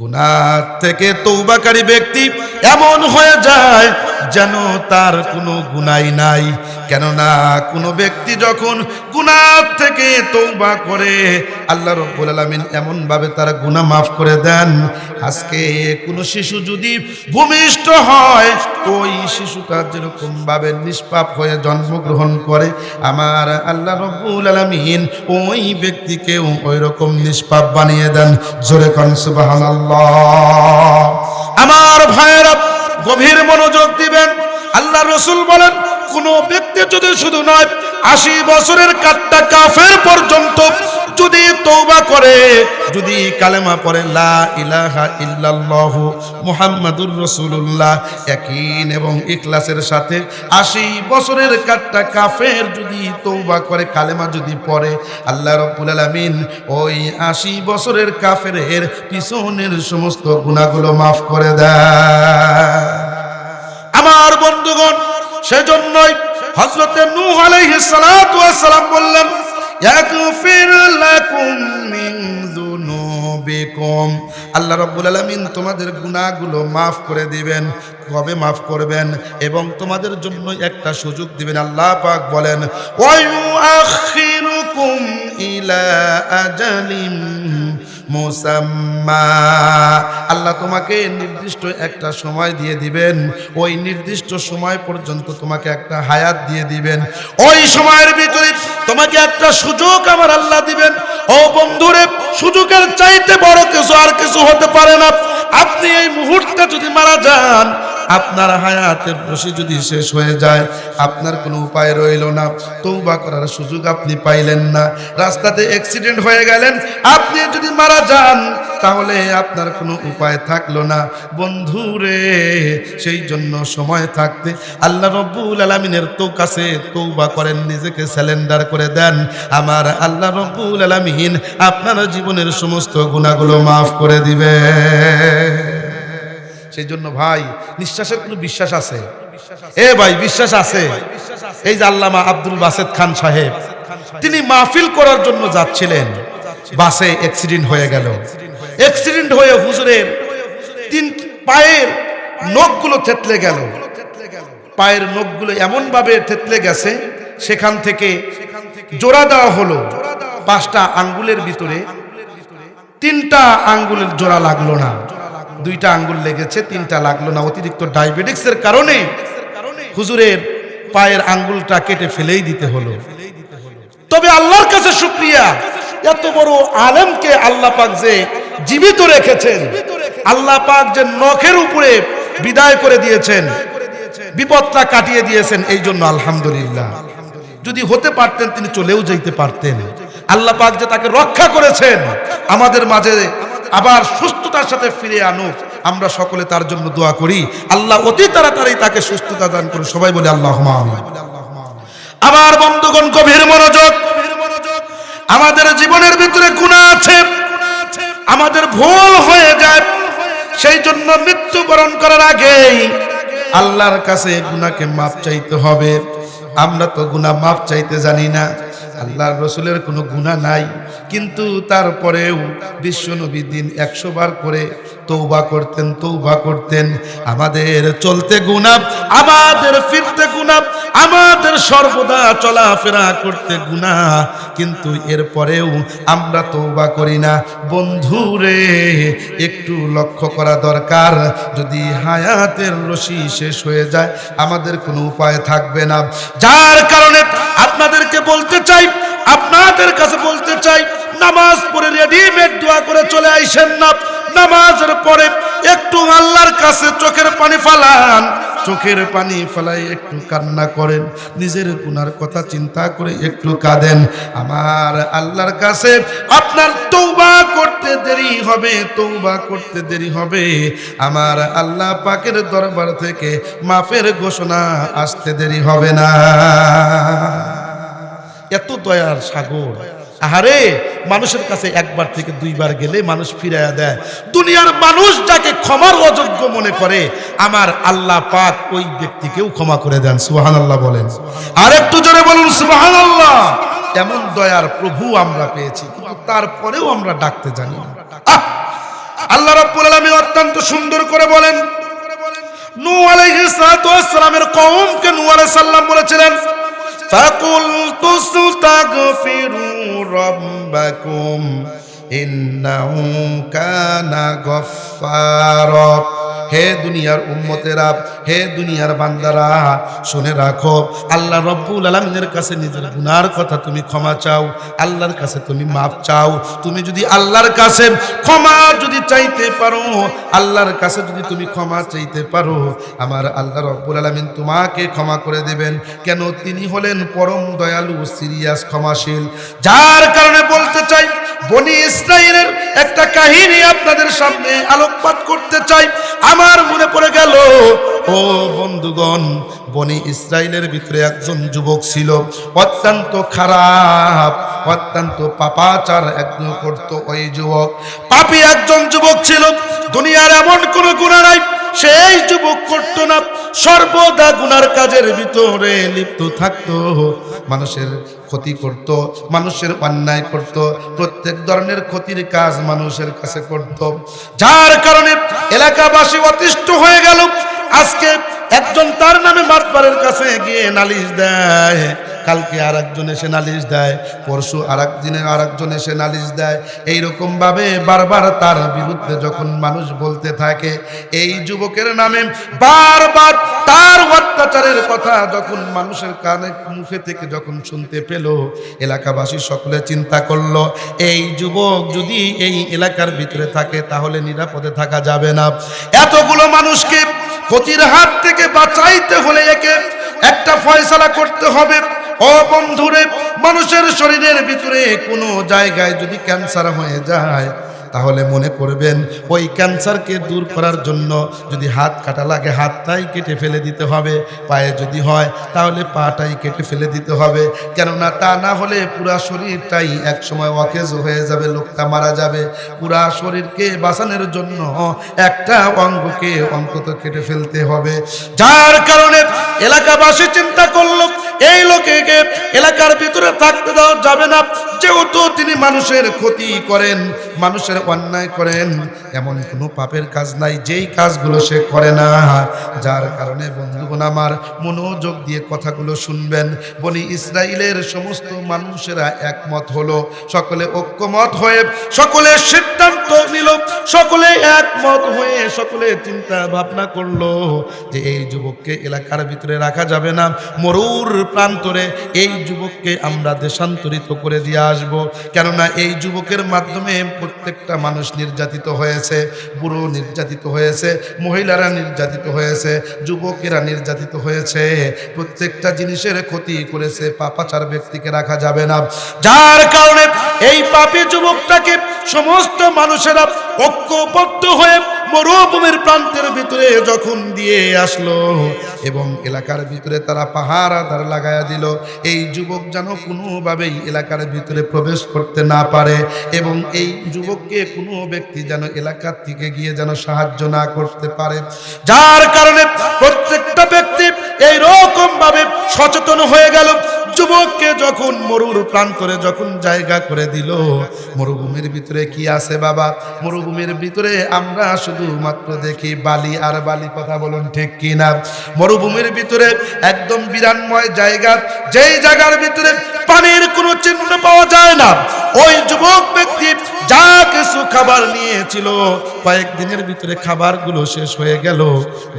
গুনাহ থেকে তৌবাকারী ব্যক্তি এমন হয়ে যায় যেন তার কোনো গুনাই নাই। কেননা কোনো ব্যক্তি যখন গুনাহ থেকে তৌবা করে, আল্লাহ রব্বুল আলামিন এমন ভাবে তার গুনাহ মাফ করে দেন, আজকে কোনো শিশু যদি ভূমিষ্ঠ হয়, ওই শিশুটা যেরকম ভাবে নিষ্পাপ হয়ে জন্মগ্রহণ করে, আমার আল্লাহ রব্বুল আলামিন ওই ব্যক্তিকেও ওই রকম নিষ্পাপ বানিয়ে দেন। জোরে কন সুবহানাল্লাহ। আমার ভাইয়েরা গভীর মনোযোগ দিবেন। আল্লাহ রসুল বলেন, কোন ব্যক্তি যদি শুধু নয়, আশি বছরের কাটটা কাফের পর্যন্ত যদি তৌবা করে, যদি কালেমা পড়ে, লা ইলাহা ইল্লাল্লাহ মুহাম্মাদুর রাসূলুল্লাহ, ইয়াকিন এবং ইখলাসের সাথে আশি বছরের কাটটা কাফের যদি তৌবা করে, কালেমা যদি পড়ে, আল্লাহ রাব্বুল আলামিন ওই আশি বছরের কাফের পিছনের সমস্ত গুনাহগুলো মাফ করে দেয় আমার বন্ধুগণ, সেজন্যই হযরতে নূহ আলাইহিস সালাতু ওয়াস সালাম বললেন আল্লাহ রব্বুল আলমিন তোমাদের গুণাগুলো মাফ করে দিবেন। কবে মাফ করবেন? এবং তোমাদের জন্য একটা সুযোগ দিবেন। আল্লাহ পাক বলেন ইলা আজালিম আল্লাহ তোমাকে নির্দিষ্ট একটা সময় দিয়ে দিবেন। ওই নির্দিষ্ট সময় পর্যন্ত তোমাকে একটা হায়াত দিয়ে দিবেন। ওই সময়ের ভিতরে তোমাকে একটা সুযোগ আমার আল্লাহ দিবেন। ও বন্ধুরে, সুযোগের চাইতে বড় কিছু আর কিছু হতে পারে না। আপনি এই মুহূর্তে যদি মারা যান আপনার হায়াতের রশি যদি শেষ হয়ে যায়, আপনার কোনো উপায় রইল না। তৌবা করার সুযোগ আপনি পাইলেন না। রাস্তাতে অ্যাক্সিডেন্ট হয়ে গেলেন, আপনি যদি মারা যান, তাহলে আপনার কোনো উপায় থাকল না। বন্ধুরে সেই জন্য সময় থাকতে আল্লাহ রব্বুল আলমিনের তো কাছে তৌবা করেন, নিজেকে স্যালেন্ডার করে দেন। আমার আল্লাহ রব্বুল আলমিন আপনার জীবনের সমস্ত গুণাগুলো মাফ করে দিবে সেই জন্য ভাই, নিঃশ্বাসের কোনো বিশ্বাস আছে? এ ভাই, বিশ্বাস আছে? এই যে আল্লামা আব্দুল বাসেদ খান সাহেব, তিনি মাহফিল করার জন্য যাচ্ছিলেন। বাসে অ্যাক্সিডেন্ট হয়ে গেল। অ্যাক্সিডেন্ট হয়ে হুজুরের তিন পায়ের নখগুলো থেতলে গেল। পায়ের নখগুলো এমন ভাবে থেতলে গেছে, সেখান থেকে জোড়া দেওয়া হলো। পাঁচটা আঙ্গুলের ভিতরে তিনটা আঙ্গুলের জোড়া লাগল না। দুইটা আঙ্গুল লেগেছে, তিনটা লাগল না। অতিরিক্ত ডায়াবেটিক্সের কারণে হুজুরের পায়ের আঙ্গুলটা কেটে ফেলেই দিতে হলো। তবে আল্লাহর কাছে শুক্রিয়া। এত বড় আলেমকে আল্লাহ পাক যে জীবিত রেখেছেন, আল্লাহ পাক যে নখের উপরে বিদায় করে দিয়েছেন, বিপদটা কাটিয়ে দিয়েছেন, এই জন্য আলহামদুলিল্লাহ। যদি হতে পারতেন, তিনি চলেও যেতে পারতেন। আল্লাহ পাক যে তাকে রক্ষা করেছেন, আমাদের মাঝে আবার সুস্থতার সাথে ফিরে আনুক। আমরা সকলে তার জন্য দোয়া করি। আল্লাহ অতি তাড়াতাড়ি তাকে সুস্থতা দান করুন। সবাই বলে আল্লাহ আবার বন্ধুগণ, গভীর মনোযোগ। আমাদের জীবনের ভিতরে গুণা আছে। আমাদের ভুল হয়ে যায়। সেই জন্য মৃত্যুবরণ করার আগেই আল্লাহর কাছে গুনাকে মাপ চাইতে হবে। আমরা তো গুনাহ মাপ চাইতে জানি না। আল্লাহর রসুলের কোনো গুণা নাই। কিন্তু তারপরেও বিশ্বনবী দিন একশো বার করে তৌবা করতেন তৌবা করতেন। আমাদের চলতে গুণা আমাদের ফিরতে গুণা আমাদের সর্বদা চলাফেরা করতে গুণা কিন্তু এরপরেও আমরা তৌবা করি না। বন্ধুরে, একটু লক্ষ্য করা দরকার। যদি হায়াতের রশি শেষ হয়ে যায়, আমাদের কোনো উপায় থাকবে না। যার কারণে আপনাদেরকে বলতে চাই, আপনাদের কাছে বলতে চাই, নামাজ পড়ে রেডিমেড দোয়া করে চলে আইসেন না। নামাজের পরে একটু আল্লাহর কাছে চোখের পানি ফালান। চোখের পানি ফেলাই একটু কান্না করেন। নিজের গুনার কথা চিন্তা করে একটু কাঁদেন। আমার আল্লাহর কাছে আপনার তৌবা করতে দেরি হবে তৌবা করতে দেরি হবে। আমার আল্লাহ পাকের দরবার থেকে মাফের ঘোষণা আসতে দেরি হবে না। এত দয়ার সাগর। আহারে, মানুষের কাছে একবার থেকে দুইবার গেলে মানুষ ফিরাইয়া দেয়। দুনিয়ার মানুষ যাকে ক্ষমার অযোগ্য মনে করে, আমার আল্লাহ পাক ওই ব্যক্তিকেও ক্ষমা করে দেন সুবাহান আল্লাহ বলেন। আর একটু জোরে বলুন সুবাহান আল্লাহ এমন দয়ার প্রভু আমরা পেয়েছি, কিন্তু তারপরেও আমরা ডাকতে জানি! আল্লাহ রাব্বুল আলামিন অত্যন্ত সুন্দর করে বলেন নূ আলাইহিস ওয়াসসালামের কওমকে নূ আলাইহিস সালাম বলেছিলেন فقلت استغفروا ربكم ইন্নাহু কানা গফফারা। হে দুনিয়ার উম্মতেরা, হে দুনিয়ার বান্দারা, শুনে রাখো, আল্লাহ রব্বুল আলমিনের কাছে নিজের গুনার কথা তুমি ক্ষমা চাও, আল্লাহর কাছে তুমি মাপ চাও। তুমি যদি আল্লাহর কাছে ক্ষমা যদি চাইতে পারো, আল্লাহর কাছে যদি তুমি ক্ষমা চাইতে পারো, আমার আল্লাহ রব্বুল আলমিন তোমাকে ক্ষমা করে দেবেন। কেন? তিনি হলেন পরম দয়ালু, সিরিয়াস, ক্ষমাশীল। যার কারণে বলতে চাই বনি ইসরায়েলের একটা কাহিনী আপনাদের সামনে আলোকপাত করতে চাই। আমার মনে পড়ে গেল, ও বন্ধুগণ, বনি ইসরায়েলের ভিতরে একজন যুবক ছিল। অত্যন্ত খারাপ, অত্যন্ত পাপাচার একজন করতো ওই যুবক। পাপি একজন যুবক ছিল। দুনিয়ার এমন কোনো গুণা নাই, সেই যুবক করতো না। সর্বদা গুনার কাজের ভিতরে লিপ্ত থাকতো। মানুষের ক্ষতি করত, মানুষের অন্যায় করত, প্রত্যেক ধরনের ক্ষতির কাজ মানুষের কাছে করত। যার কারণে এলাকাবাসী অতিষ্ঠ হয়ে গেল। আজকে একজন তার নামে মাতবারের কাছে গিয়ে নালিশ দেয়। কালকে আর একজন এসে নালিশ দেয়, পরশু আর একদিনে আর একজন এসে নালিশ দেয়। এইরকমভাবে বারবার তার বিরুদ্ধে যখন মানুষ বলতে থাকে, এই যুবকের নামে বারবার তার অত্যাচারের কথা যখন মানুষের কানে মুখে থেকে যখন শুনতে পেল, এলাকাবাসী সকলে চিন্তা করল, এই যুবক যদি এই এলাকার ভিতরে থাকে তাহলে নিরাপদে থাকা যাবে না। এতগুলো মানুষকে ক্ষতির হাত থেকে বাঁচাইতে হলে একে একটা ফয়সালা করতে হবে। ও বন্ধুরে মানুষের শরীরের ভিতরে কোনো জায়গায় যদি ক্যান্সার হয়ে যায় তাহলে মনে করবেন ওই ক্যান্সারকে দূর করার জন্য যদি হাত কাটা লাগে, হাতটাই কেটে ফেলে দিতে হবে। পায়ে যদি হয়, তাহলে পাটাই কেটে ফেলে দিতে হবে। কেননা তা না হলে পুরা শরীরটাই একসময় অকেজ হয়ে যাবে, লোকটা মারা যাবে। পুরা শরীরকে বাঁচানোর জন্য একটা অঙ্গকে অন্তত কেটে ফেলতে হবে। যার কারণে এলাকাবাসী চিন্তা করল, এই লোকেকে এলাকার ভিতরে থাকতে দেওয়া যাবে না। যেহেতু তিনি মানুষের ক্ষতি করেন, মানুষের অন্যায় করেন, এমন কোনো পাপের কাজ নাই, যেই কাজগুলো সে করে না। যার কারণে বন্ধুগণ আমার মনোযোগ দিয়ে কথাগুলো শুনবেন। বলি ইসরায়েলের সমস্ত মানুষেরা একমত হলো, সকলে ঐক্যমত হয়ে সকলে সিদ্ধান্ত নিল, সকলে একমত হয়ে সকলে চিন্তা ভাবনা করল যে এই যুবককে এলাকার ভিতরে রাখা যাবে না, মরুর প্রান্তরে এই যুবককে আমরা দেশান্তরিত করে দিয়ে আসব। কেননা এই যুবকের মাধ্যমে প্রত্যেকটা মানুষ নির্যাতিত হয়েছে, বুড়ো নির্যাতিত হয়েছে, মহিলারা নির্যাতিত হয়েছে, যুবকেরা নির্যাতিত হয়েছে। প্রত্যেকটা জিনিসের ক্ষতি করেছে, পাপাচার ব্যক্তিকে রাখা যাবে না। যার কারণে এই পাপে যুবকটাকে সমস্ত মানুষেরা ঐক্যবদ্ধ হয়ে মরুভূমির প্রান্তের ভিতরে যখন দিয়ে আসলো এবং এলাকার ভিতরে তারা পাহাড় আধার লাগায়া দিল, এই যুবক যেন কোনোভাবেই এলাকার ভিতরে প্রবেশ করতে না পারে এবং এই যুবককে কোনো ব্যক্তি যেন এলাকার থেকে গিয়ে যেন সাহায্য না করতে পারে। যার কারণে প্রত্যেকটা ব্যক্তি এই রকম ভাবে সচেতন হয়ে গেল। যুবককে যখন মরুর প্রান্তরে যখন জায়গা করে দিল, মরুভূমির ভিতরে কি আছে বাবা? মরুভূমির ভিতরে আমরা শুধুমাত্র দেখি বালি আর বালি, কথা বলুন ঠিক কি না মরুভূমির ভিতরে একদম বিরানময় জায়গা, যেই জায়গার ভিতরে পানির কোনো চিহ্ন পাওয়া যায় না। ওই যুবক ব্যক্তি যা কিছু খাবার নিয়েছিল, কয়েকদিনের ভিতরে খাবারগুলো শেষ হয়ে গেল।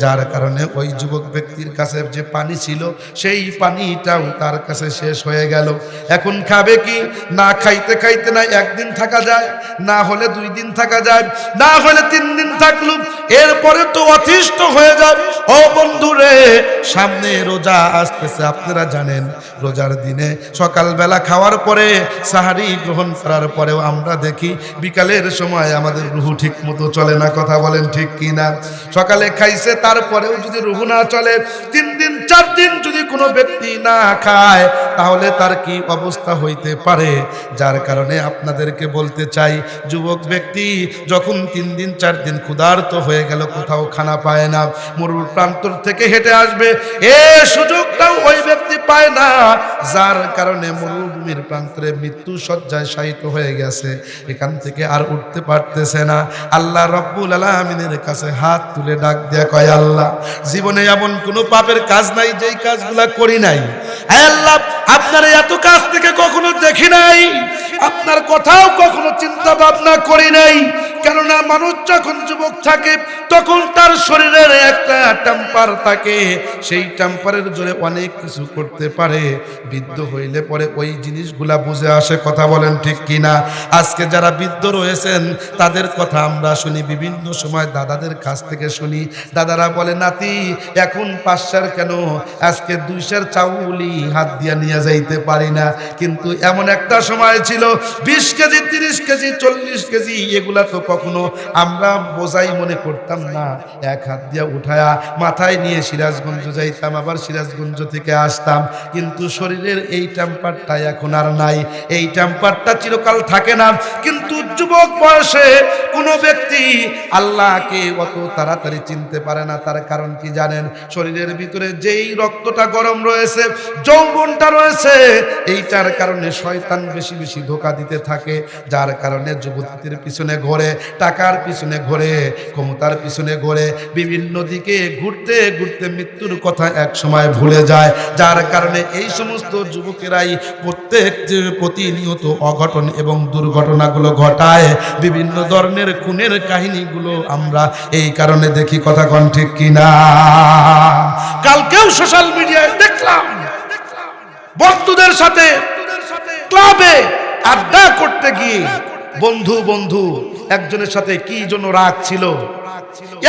যার কারণে ওই যুবক ব্যক্তির কাছে যে পানি ছিল, সেই পানিটাও তার কাছে শেষ হয়ে গেল। এখন খাবে কি? না খাইতে খাইতে না একদিন থাকা যায়, না হলে দুই দিন থাকা যায়, না হলে তিন দিন থাকল। এরপরে তো অতিষ্ঠ হয়ে যাবে। ও সামনে রোজা আসতেছে, আপনারা জানেন রোজার দিনে সকালবেলা খাওয়ার পরে, সাহারি গ্রহণ করার পরেও আমরা দেখি বিকালের সময় আমাদের রুহু ঠিক মতো চলে না, কথা বলেন ঠিক কি না সকালে খাইছে, তারপরেও যদি রুহু না চলে, তিন দিন, চার দিন যদি কোনো ব্যক্তি না খায়, তাহলে তার কি অবস্থা হইতে পারে? যার কারণে আপনাদেরকে বলতে চাই, যুবক ব্যক্তি, যখন তিন দিন, চার দিন ক্ষুধার্ত হয়ে গেল, কোথাও খানা পায় না, মরুর প্রান্তর থেকে হেঁটে আসবে সুযোগটাও ওই ব্যক্তি পায় না। যার কারণে মরুভূমির প্রান্তরে মৃত্যু সজ্জায় শায়িত হয়ে গেছে। এখানে থেকে আর উঠতে পারতেছে না। আল্লাহ রব্বুল আলমিনের কাছে হাত তুলে ডাক দেয়া কয়, আল্লাহ, জীবনে এমন কোনো পাপের কাজ নাই, যেই কাজগুলা করি নাই। আল্লাহ, আপনার এত কাজ থেকে কখনো দেখি নাই। আপনার কথাও কখনো চিন্তা ভাবনা করি নাই। কেননা মানুষ যখন যুবক থাকে, তখন তার শরীরের একটা টেম্পার থাকে। সেই টেম্পারের জোরে অনেক কিছু করতে পারে। বৃদ্ধ হইলে পরে ওই জিনিসগুলা বুঝে আসে, কথা বলেন ঠিক কিনা? আজকে যারা বৃদ্ধ রয়েছেন, তাদের কথা আমরা শুনি, বিভিন্ন সময় দাদাদের কাছ থেকে শুনি। দাদারা বলে, নাতি, এখন পাঁচশার কেন? আজকে দুইশার চাউলি হাত দিয়া নিয়ে যাইতে পারি না। কিন্তু এমন একটা সময় ছিল, বিশ কেজি, তিরিশ কেজি, চল্লিশ কেজি, এগুলা তো কখনো আমরা বোঝাই মনে করতাম না। এক হাত দিয়ে উঠায়া মাথায় নিয়ে সিরাজগঞ্জ যাইতাম, আবার সিরাজগঞ্জ থেকে আসতাম। কিন্তু শরীরের এই টেম্পারটা এখন আর নাই। এই টেম্পারটা চিরকাল থাকে না। কিন্তু যুবক বয়সে কোনো ব্যক্তি আল্লাহকে অত তাড়াতাড়ি চিনতে পারে না, তার কারণ কি জানেন? শরীরের ভিতরে যেই রক্তটা গরম রয়েছে, যৌবনটা রয়েছে, এইটার কারণে শয়তান বেশি বেশি ধোকা দিতে থাকে, যার কারণে যুবতীদের পিছনে ঘোরে, টাকার পিছনে ঘোরে, ক্ষমতার পিছনে ঘোরে, বিভিন্ন দিকে ঘুরতে ঘুরতে মৃত্যুর কথা এক সময় ভুলে যায়, যার কারণে এই সমস্ত যুবকেরাই প্রত্যেক প্রতিনিয়ত অঘটন এবং দুর্ঘটনাগুলো ঘটায়, বিভিন্ন ধরনের খুনের কাহিনীগুলো আমরা এই কারণে দেখি, কথা কন ঠিক কিনা? কালকেও সোশ্যাল মিডিয়ায় দেখলাম, বন্ধুদের সাথে ক্লাবে আড্ডা করতে গিয়ে বন্ধু বন্ধু, একজনের সাথে কি জন্য রাগ ছিল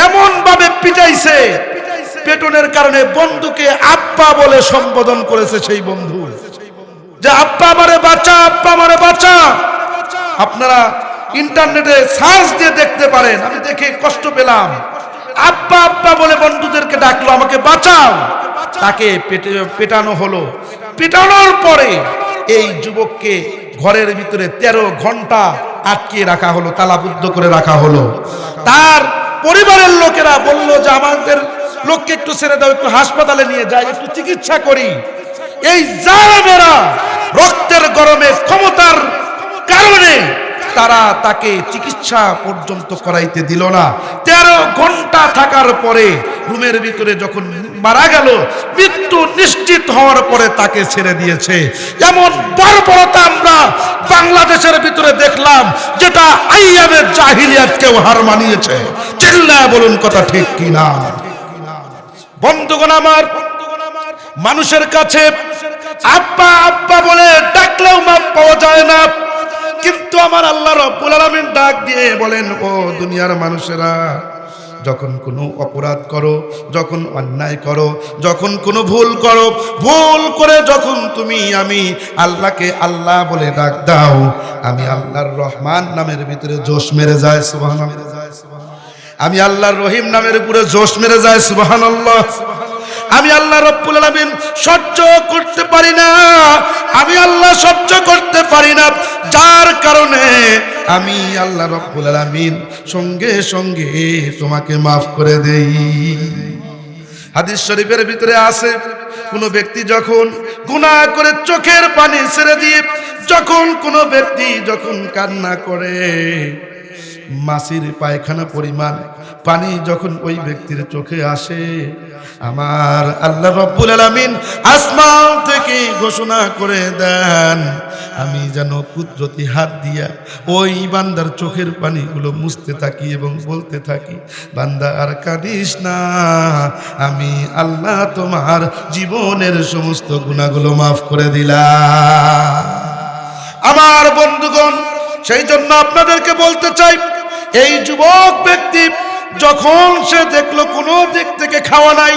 এমন ভাবে পিটাইছে, পেটনের কারণে বন্ধুকে আপ্পা বলে সম্বোধন করেছে সেই বন্ধু। যে আপ্পা মারে বাঁচা আপ্পা মারে বাঁচা। আপনারা ইন্টারনেটে সার্চ দিয়ে দেখতে পারেন, আমি দেখে কষ্ট পেলাম। আব্বা আব্বা বলে বন্ধুদেরকে ডাকলো, আমাকে বাঁচাও। তাকে পেটানো হলো। পেটানোর পরে এই যুবককে ঘরের ভিতরে তেরো ঘণ্টা আটকিয়ে রাখা হলো, তালাবুদ্ধ করে রাখা হলো। তার পরিবারের লোকেরা বলল যে, আমাদের লোককে একটু ছেড়ে দাও, একটু হাসপাতালে নিয়ে যাই, একটু চিকিৎসা করি। এই জালেমেরা রক্তের গরমে তারা তাকে চিকিৎসা পর্যন্ত করাইতে দিল না। তেরো ঘণ্টা থাকার পরে রুমের ভিতরে যখন মারা গেল, মৃত্যু নিশ্চিত হওয়ার পরে তাকে ছেড়ে দিয়েছে। এমন বর্বরতা আমরা বাংলাদেশের ভিতরে দেখলাম, যেটা আইয়ামের জাহিলিয়াতকেও হার মানিয়েছে। চিল্লায় বলুন কথা ঠিক কিনা বন্ধুগণ আমার, মানুষের কাছে আব্বা আব্বা বলে ডাকলেও মাপ পাওয়া যায় না। কিন্তু আমার আল্লাহ রব্বুল আলামিন ডাক দিয়ে বলেন, ও দুনিয়ার মানুষেরা, যখন কোনো অপরাধ করো, যখন অন্যায় করো, যখন কোনো ভুল করো, ভুল করে যখন তুমি আমি আল্লাহকে আল্লাহ বলে ডাক দাও, আমি আল্লাহর রহমান নামের ভিতরে জোশ মেরে যায় সুবহান আমি আল্লাহর রহিম নামের উপরে জোশ মেরে যায় সুবহানাল্লাহ। আমি আল্লাহ রব্বুল আলামিন সহ্য করতে পারি না। আমি আল্লাহ সহ্য করতে পারি না। যার কারণে আমি আল্লাহ রব্বুল আলামিন সঙ্গে সঙ্গে তোমাকে মাফ করে দেই। হাদিস শরীফের ভিতরে আছে, কোনো ব্যক্তি যখন গুনাহ করে চোখের পানি ছেড়ে দিয়ে, যখন কোনো ব্যক্তি যখন কান্না করে মাসির পায়খানা পরিমাণ, পানি যখন ওই ব্যক্তির চোখে আসে, আমার আল্লাহ রব্বুল আলামিন আসমান থেকে ঘোষণা করে দেন, আমি যেন কুদরতি হাত দিয়া ওই বান্দার চোখের পানিগুলো মুছতে থাকি এবং বলতে থাকি, বান্দা আর কাঁদিস না, আমি আল্লাহ তোমার জীবনের সমস্ত গুণাগুলো মাফ করে দিলাম। আমার বন্ধুগণ, সেই জন্য আপনাদেরকে বলতে চাই এই যুবক ব্যক্তি যখন সে দেখল কোনো দিক থেকে খাওয়া নাই,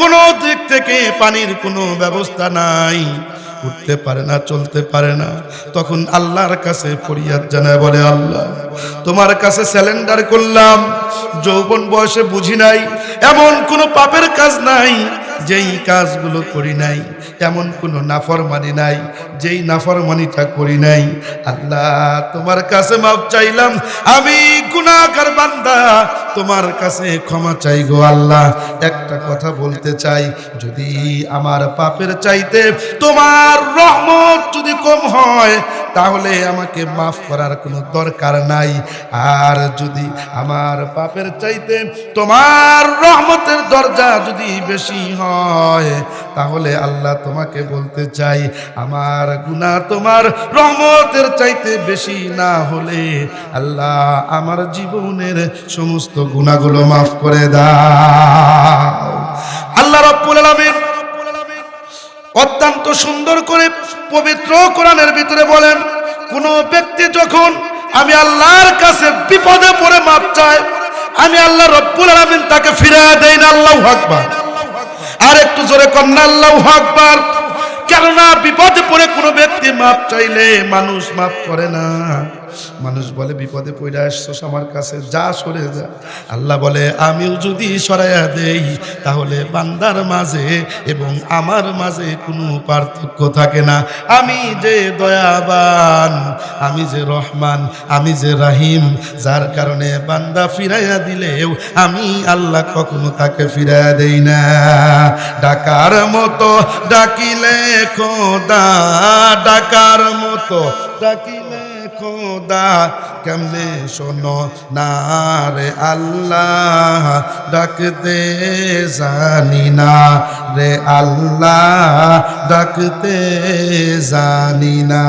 কোনো দিক থেকে পানির কোনো ব্যবস্থা নাই, উঠতে পারে না, চলতে পারে না, তখন আল্লাহর কাছে ফরিয়াদ জানায় বলে, আল্লাহ, তোমার কাছে স্যালেন্ডার করলাম যৌবন বয়সে বুঝি নাই, এমন কোনো পাপের কাজ নাই, যেই কাজগুলো করি নাই। এমন কোনো নাফরমানি নাই, যেই নাফরমানিটা করি নাই। আল্লাহ, তোমার কাছে মাপ চাইলাম, আমি গুণাকার বান্দা, তোমার কাছে ক্ষমা চাই গো আল্লাহ। একটা কথা বলতে চাই, যদি আমার পাপের চাইতে তোমার রহমত যদি কম হয় তাহলে আমাকে মাফ করার কোনো দরকার নাই। আর যদি আমার পাপের চাইতে তোমার রহমতের দরজা যদি বেশি হয়, তাহলে আল্লাহ তোমাকে বলতে চাই, আমার গুনাহ তোমার রহমতের চাইতে বেশি না হলে আল্লাহ আমার জীবনের সমস্ত গুণাগুলো মাফ করে দাও। আল্লাহ রব্বুল আলামিন অত্যন্ত সুন্দর করে পবিত্র কোরআনের ভিতরে বলেন, কোন ব্যক্তি যখন আমি আল্লাহর কাছে বিপদে পড়ে মাপ চায়, আমি আল্লাহ রব্বুল আলামিন তাকে ফিরিয়ে দেই না, আল্লাহ আকবার। আর একটু জোরে কন্যা আল্লাহ আকবার। কেননা বিপদে পড়ে কোনো ব্যক্তি মাপ চাইলে মানুষ মাপ করে না। মানুষ বলে, বিপদে পড়ে আসছোস আমার কাছে, যা সরে যা। আল্লাহ বলে, আমিও যদি সরাইয়া দেই, তাহলে বান্দার মাঝে এবং আমার মাঝে কোনো পার্থক্য থাকে না। আমি যে দয়াবান, আমি যে রহমান, আমি যে রাহিম, যার কারণে বান্দা ফিরাইয়া দিলেও আমি আল্লাহ কখনো তাকে ফিরাইয়া দেই না। ডাকার মতো ডাকিলে খোদা, ডাকার মতো ডাকিলে খোদা, কেমনে শোনো না রে আল্লাহ, ডাকতে জানি না রে আল্লাহ, ডাকতে জানি না।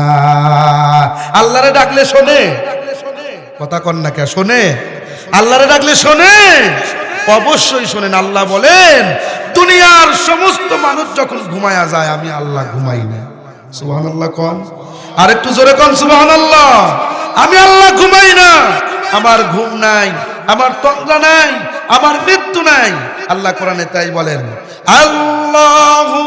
আল্লাহরে ডাকলে শোনে। কথা কন না কে, শোনে। আল্লাহরে ডাকলে শোনে। অবশ্যই শোনেন, আল্লাহ বলেন, দুনিয়ার সমস্ত মানুষ যখন ঘুমায়া যায়, আমি আল্লাহ ঘুমাই না। সুবহান আল্লাহ কন। আর একটু জোরে কন সুবহান আল্লাহ আমি আল্লাহ ঘুমাই না। আমার ঘুম নাই, আমার তন্দ্রা নাই, আমার মৃত্যু নাই। আল্লাহ কোরআনে তাই বলেন, আল্লাহু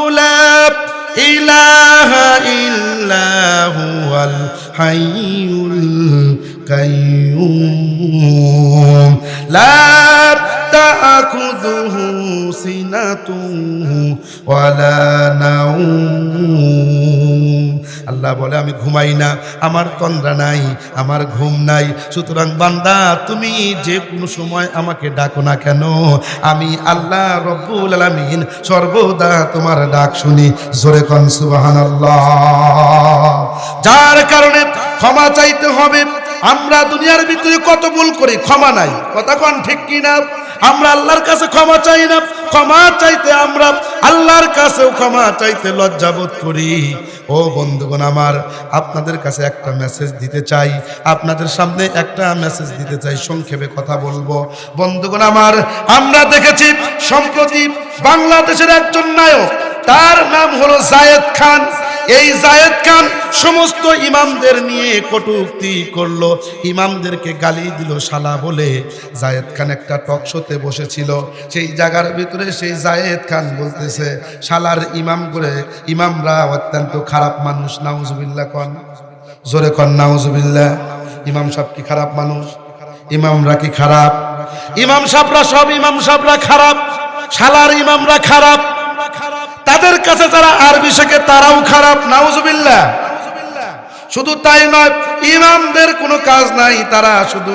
ওয়ালা নাউম আল্লাহ বলে, আমি ঘুমাই না, আমার তন্দ্রা নাই, আমার ঘুম নাই। সুতরাং বান্দা, তুমি যে কোনো সময় আমাকে ডাকো না কেন? আমি আল্লাহ রব্বুল আলামিন সর্বদা তোমার ডাক শুনি। জোরে কন, সুবহানাল্লাহ। যার কারণে ক্ষমা চাইতে হবে। আমরা দুনিয়ার ভিতরে কত ভুল করি, ক্ষমা নাই। কথা কন ঠিক কি না আমরা আল্লাহর কাছে ক্ষমা চাই না। ক্ষমা চাইতে আমরা আল্লাহর কাছেও ক্ষমা চাইতে লজ্জাবোধ করি। ও বন্ধুগণ আমার, আপনাদের কাছে একটা মেসেজ দিতে চাই। আপনাদের সামনে একটা মেসেজ দিতে চাই, সংক্ষেপে কথা বলব। বন্ধুগণ আমার, আমরা দেখেছি সম্প্রতি বাংলাদেশের একজন নায়ক, তার নাম হলো জায়েদ খান। এই জায়েদ খান সমস্ত ইমামদের নিয়ে কটুক্তি করল। ইমামদেরকে গালি দিল শালা বলে। জায়েদ খান একটা টক শোতে বসেছিল। সেই জায়গার ভিতরে সেই জায়েদ খান বলতেছে, শালার ইমাম করে ইমামরা অত্যন্ত খারাপ মানুষ, নাউজুবিল্লাহ কন। জোরে কন, নাউজুবিল্লাহ। ইমাম সাহেব কি খারাপ মানুষ? ইমামরা কি খারাপ? ইমাম সাহেবরা সব, ইমাম সাহেবরা খারাপ। শালার ইমামরা খারাপ। তাদের কাছে যারা আরবি শেখে, তারাও খারাপ নাউজবিল্লা শুধু তাই নয়, ইমামদের কোনো কাজ নাই, তারা শুধু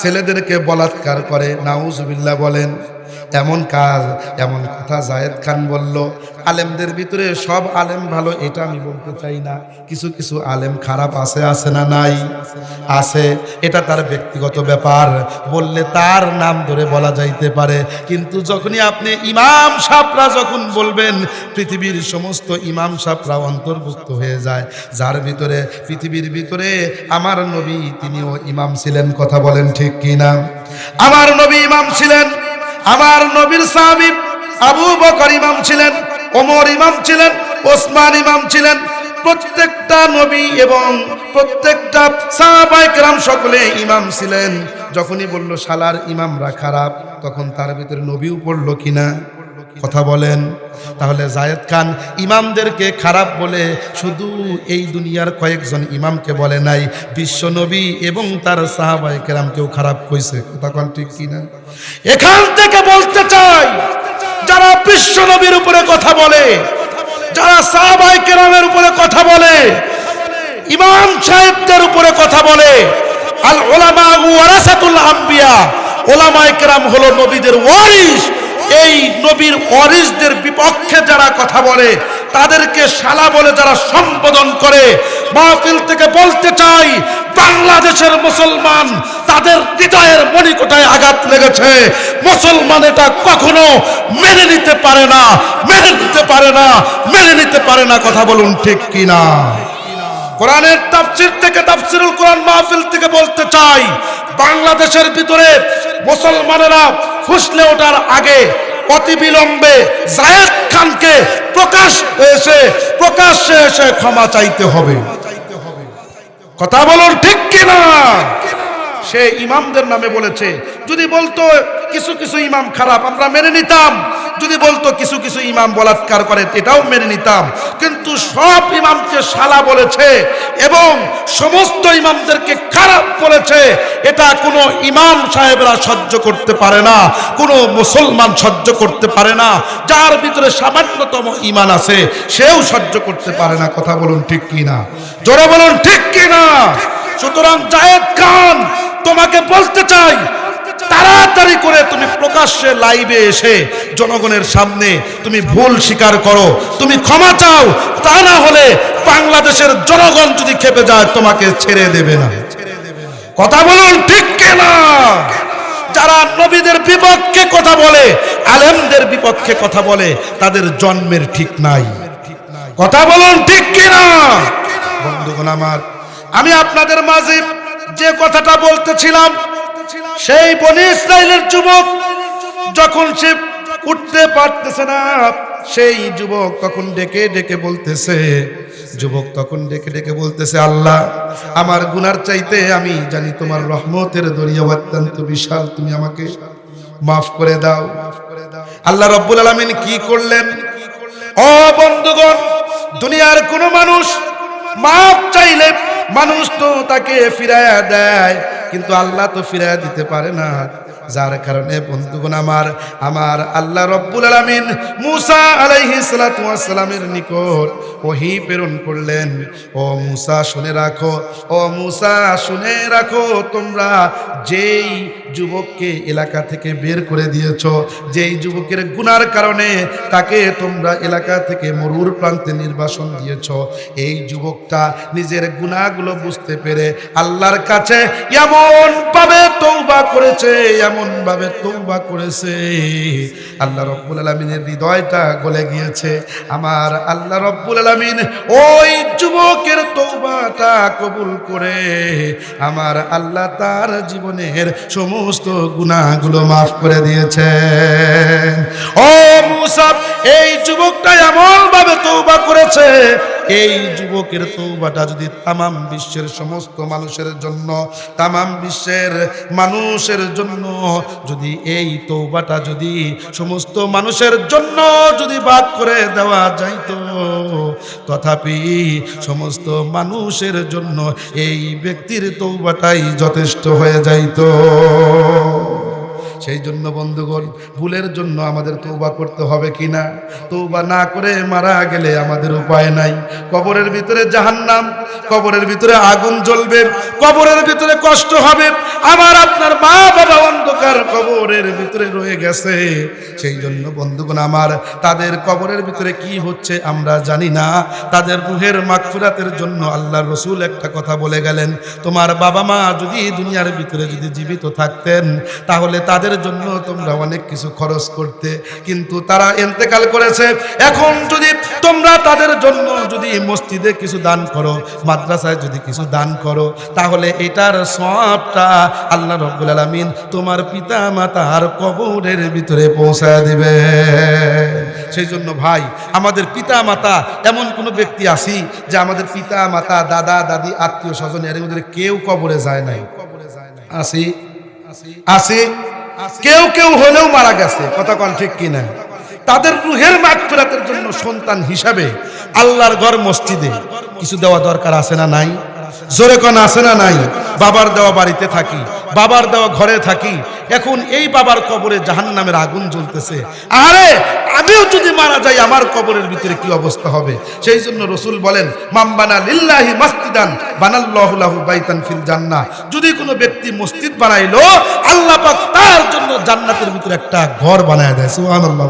ছেলেদেরকে বলাৎকার করে নাউজবিল্লা বলেন। এমন কাজ, এমন কথা জায়েদ খান বলল, আলেমদের ভিতরে সব আলেম ভালো, এটা আমি বলতে চাই না। কিছু কিছু আলেম খারাপ আছে আছে না নাই? আছে, এটা তার ব্যক্তিগত ব্যাপার। বললে তার নাম ধরে বলা যাইতে পারে। কিন্তু যখনই আপনি ইমাম সাপরা যখন বলবেন, পৃথিবীর সমস্ত ইমাম সাপরা অন্তর্ভুক্ত হয়ে যায়। যার ভিতরে, পৃথিবীর ভিতরে আমার নবী তিনিও ইমাম ছিলেন, কথা বলেন ঠিক কি না আমার নবী ইমাম ছিলেন। আমার নবীর সাহাবি আবু বকর ইমাম ছিলেন, ওমর ইমাম ছিলেন, ওসমান ইমাম ছিলেন। প্রত্যেকটা নবী এবং প্রত্যেকটা সাহাবাইকরাম সকলে ইমাম ছিলেন। যখনই বলল, শালার ইমামরা খারাপ, তখন তার ভিতরে নবীও পড়ল কিনা? কথা বলেন। তাহলে জায়েদ খান ইমামদেরকে খারাপ বলে শুধু এই দুনিয়ার কয়েকজন ইমামকে বলে নাই, বিশ্ব নবী এবং তার সাহাবাই কেরামকেও খারাপ কইছে। কথা কন ঠিক কিনা? এখান থেকে বলতে চাই, যারা বিশ্ব নবীর উপরে কথা বলে, যারা সাহাবাই কেরামের উপরে কথা বলে, ইমাম সাহেবদের উপরে কথা বলে আল ওলামা ওয়ারাসাতুল আম্বিয়া ওলামায়ে কেরাম হলো নবীদের ওয়ারিস এই নবীর ওয়ারিসদের বিপক্ষে যারা কথা বলে, তাদেরকে শালা বলে যারা সম্বোধন করে, মাহফিল থেকে বলতে চাই, বাংলাদেশের মুসলমান তাদের হৃদয়ের মণিকোটায় আঘাত লেগেছে। মুসলমান এটা কখনো মেনে নিতে পারে না, মেনে নিতে পারে না, মেনে নিতে পারে না, কথা বলুন ঠিক কিনা? কোরআনের তাফসির থেকে তাফসিরুল কোরআন মাহফিল থেকে বলতে চাই, বাংলাদেশের ভিতরে মুসলমানেরা ফুসলে ওঠার আগে অতি বিলম্বে জায়েদ খানকে প্রকাশ এসে প্রকাশ এসে ক্ষমা চাইতে হবে। কথা বলুন ঠিক কিনা? সে ইমামদের নামে বলেছে। যদি বলতো কিছু কিছু ইমাম খারাপ, আমরা মেনে নিতাম। যদি বলতো কিছু কিছু ইমাম বলাৎকার করে, এটাও মেনে নিতাম। কিন্তু সব ইমামকে শালা বলেছে এবং সমস্ত ইমামদেরকে খারাপ বলেছে। এটা কোনো ইমাম সাহেবরা সহ্য করতে পারে না, কোনো মুসলমান সহ্য করতে পারে না। যার ভিতরে সামান্যতম ইমান আছে, সেও সহ্য করতে পারে না। কথা বলুন ঠিক কিনা? জোরে বলুন ঠিক কিনা? সুতরাং জায়েদ খান, তোমাকে বলতে চাই, তাড়াতাড়ি করে তুমি প্রকাশ্যে লাইভে এসে জনগণের সামনে তুমি ভুল স্বীকার করো, তুমি ক্ষমা চাও, তা না হলে বাংলাদেশের জনগণ যদি খেপে যায়, তোমাকে ছেড়ে দেবে না। কথা বলুন, ঠিক কেনা? যারা নবীদের বিপক্ষে কথা বলে, আলেমদের বিপক্ষে কথা বলে, তাদের জন্মের ঠিক নাই। কথা বলুন, ঠিক কিনা? বন্ধুগণ আমার আমি আপনাদের মাঝে যে কথাটা বলতেছিলাম, সেই বনি ইসরায়েলের যুবক যখন সে উঠতে পারতেছে না, সেই যুবক তখন ডেকে ডেকে বলতেছে, যুবক তখন ডেকে ডেকে বলতেছে, আল্লাহ, আমার গুনার চাইতে আমি জানি তোমার রহমতের দরিয়া অত্যন্ত বিশাল, তুমি আমাকে মাফ করে দাও। আল্লাহ রব্বুল আলমিন কি করলেন? ও বন্ধুগণ, দুনিয়ার কোনো মানুষ মাফ চাইলে মানুষ তো তাকে ফিরাইয়া দেয়, কিন্তু আল্লাহ তো ফিরাইয়া দিতে পারে না। যার কারণে বন্ধুগণ আমার আমার আল্লাহ রব্বুল আলমিন মুসা আলাইহি সালাতামের নিকট ওহি প্রেরণ করলেন। ও মুসা, শুনে রাখো, ও মুসা, শুনে রাখো, তোমরা যেই যুবককে এলাকা থেকে বের করে দিয়েছ। যেই যুবকের গুনার কারণে তাকে তোমরা এলাকা থেকে মরুর প্রান্তে নির্বাসন দিয়েছ। এই যুবকটা নিজের গুনাহগুলো বুঝতে পেরে আল্লাহর কাছে এমন ভাবে তৌবা করেছে, এমন ভাবে তৌবা করেছে। আল্লাহ রব্বুল আলমিনের হৃদয়টা গলে গিয়েছে। আমার আল্লাহ রব্বুল আলমিন ওই যুবকের কবুল করে আমার আল্লাহ তার জীবনের সমস্ত গুণাগুলো মাফ করে দিয়েছে ও মুসাফ এই যুবকটা এমন ভাবে তৌবা করেছে, এই যুবকের তৌবাটা যদি তামাম বিশ্বের সমস্ত মানুষের জন্য, তামাম বিশ্বের মানুষের জন্য, যদি এই তৌবাটা যদি সমস্ত মানুষের জন্য যদি বাদ করে দেওয়া যাইত, তথাপি সমস্ত মানুষের জন্য এই ব্যক্তির তৌবাটাই যথেষ্ট হয়ে যাইত। সেই জন্য বন্ধুগণ, ভুলের জন্য আমাদের তৌবা করতে হবে কি না? তৌবা না করে মারা গেলে আমাদের উপায় নাই। কবরের ভিতরে জাহান্নাম কবরের ভিতরে আগুন জ্বলবে, কবরের ভিতরে কষ্ট হবে। আমার আপনার মা বাবা অন্ধকার কবরের ভিতরে রয়ে গেছে। সেই জন্য বন্ধুগণ আমার, তাদের কবরের ভিতরে কি হচ্ছে আমরা জানি না। তাদের রুহের মাগফিরাতের জন্য আল্লাহ রসুল একটা কথা বলে গেলেন, তোমার বাবা মা যদি দুনিয়ার ভিতরে যদি জীবিত থাকতেন, তাহলে তাদের জন্য তোমরা অনেক কিছু খরচ করতে। কিন্তু তারা এন্তেকাল করেছে। এখন যদি তোমরা তাদের জন্য যদি মসজিদে কিছু দান করো মাদ্রাসায় যদি কিছু দান করো, তাহলে এটার সবটা আল্লাহ রব্বুল আলমিন তোমার পিতা মাতার কবরের ভিতরে পৌঁছায় দিবে। সেই জন্য ভাই, আমাদের পিতা মাতা এমন কোনো ব্যক্তি আসি যে আমাদের পিতা মাতা দাদা, দাদি, আত্মীয় স্বজন এর মধ্যে কেউ কবরে যায় নাই। আসি আসি কেউ কেউ হলেও মারা গেছে, কথা কন ঠিক কিনা? তাদের রুহের মাগফিরাতের জন্য সন্তান হিসাবে আল্লাহর ঘর মসজিদে কিছু দেওয়া দরকার আছে না নাই? জোরে কোন, আছে না নাই? বাবার দেওয়া বাড়িতে থাকি, বাবার দেওয়া ঘরে থাকি, এখন এই বাবার কবরে জাহান নামের আগুন জ্বলতেছে। আরে, আমিও যদি মারা যাই, আমার কবরের ভিতরে কি অবস্থা হবে? সেই জন্য রসুল বলেন মাম্বানা লিল্লাহি মাসজিদান, বানাল্লাহু লাহু বাইতান ফিল জান্না যদি কোনো ব্যক্তি মসজিদ বানাইলো, আল্লাহ পাক তার জন্য জান্নাতের ভিতরে একটা ঘর বানায় দেয়। সুবহানাল্লাহ